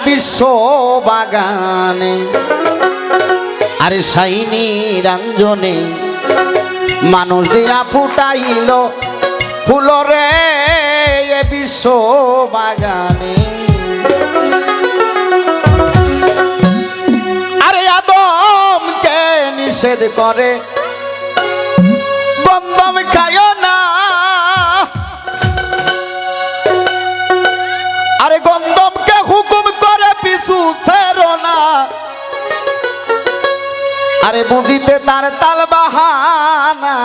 বিশ্ব বাগানে আরে সাইনি রঞ্জনে মানুষ দিয়া ফুটাইল ফুলরে এ বিশ্ব বাগানে আরে আদমকে নিষেধ করে ফেরো না। আরে বুঝিতে তার তাল বাহানা।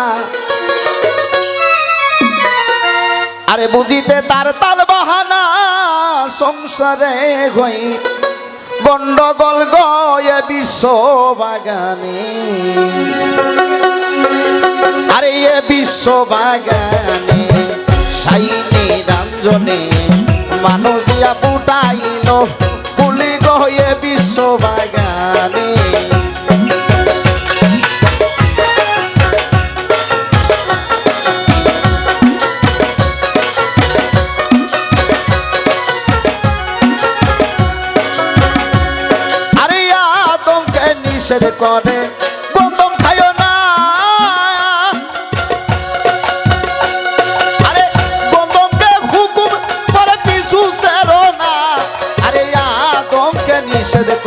আরে বুঝিতে তার তাল বাহানা সংসারে হই। গন্ডগোল গয়ে বিশ্ব বাগানে আরে এ বিশ্ব বাগানে সাইনি রঞ্জনে মানুষ দিয়া ফুটাইল বসো বাগানে আরে আতঙ্কে নিষেধ করে?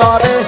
করে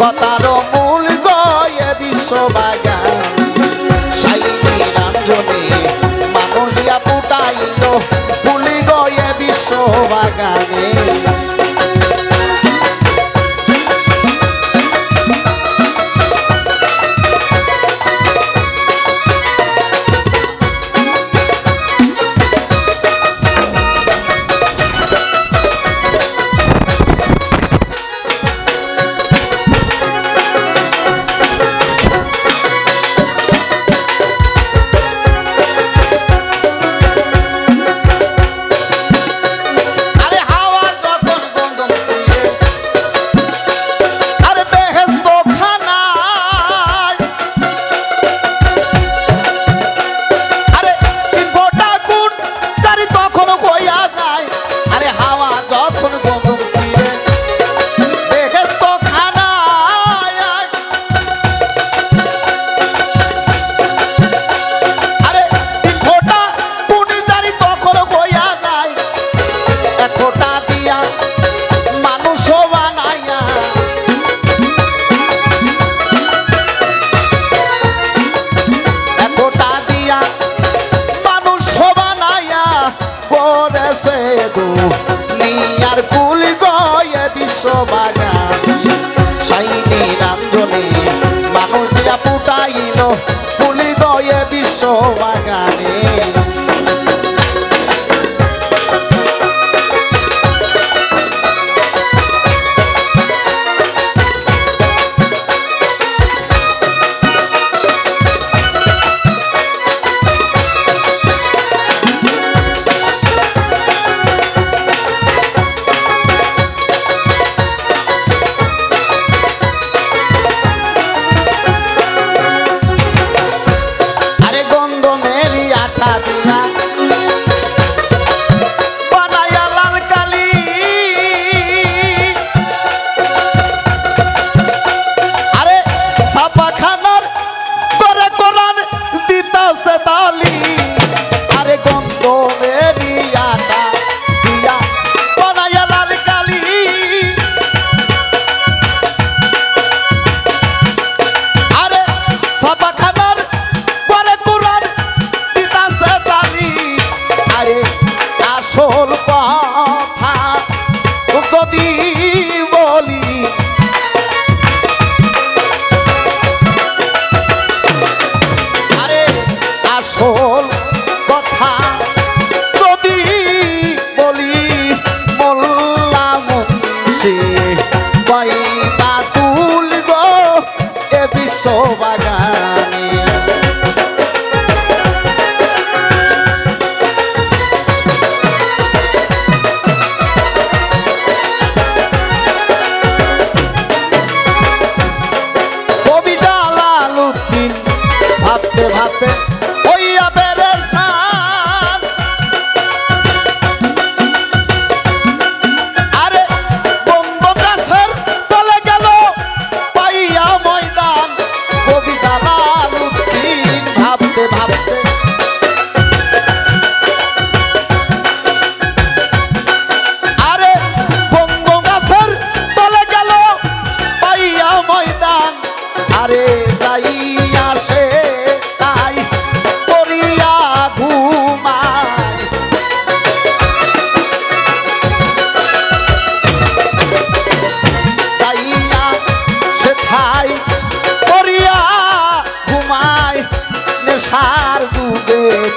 কথার মূল গয়ে বিশ্ববাগে। ফুলি দয়ে বিশ্ব বাগানে। আসল কথা যদি বলি বললাম সে পাই বা তুল গো এ বিশ্ববাস Thank you.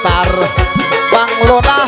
তার বাংলো না